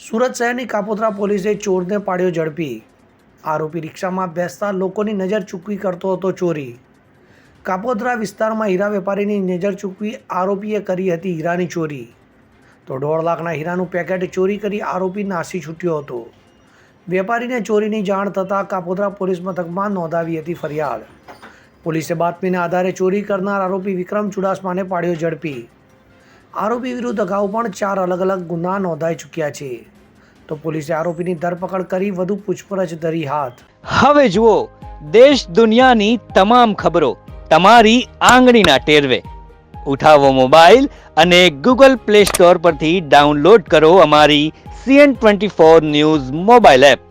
સુરત શહેરની કાપોદ્રા પોલીસે ચોરને પાડ્યો ઝડપી. આરોપી રિક્ષામાં બેસતા લોકોની નજર ચૂકવી કરતો હતો ચોરી. કાપોદ્રા વિસ્તારમાં હીરા વેપારીની નજર ચૂકવી આરોપીએ કરી હતી હીરાની ચોરી. તો દોઢ લાખના હીરાનું પેકેટ ચોરી કરી આરોપી નાસી છૂટ્યો હતો. વેપારીને ચોરીની જાણ થતાં કાપોદ્રા પોલીસ મથકમાં નોંધાવી હતી ફરિયાદ. પોલીસે બાતમીના આધારે ચોરી કરનાર આરોપી વિક્રમ ચુડાસમાને પાડ્યો ઝડપી. આરોપી વિરુદ્ધ અગાઉ પણ ચાર અલગ અલગ ગુના નોંધાઈ ચૂક્યા છે. તો પોલીસે આરોપીની ધરપકડ કરી વધુ પૂછપરછ ધરી હાથ. હવે જુઓ, દેશ દુનિયાની તમામ ખબરો તમારી આંગળીના ટેરવે. ઉઠાવો મોબાઈલ અને ગૂગલ પ્લે સ્ટોર પરથી ડાઉનલોડ કરો અમારી CN twenty four news mobile app.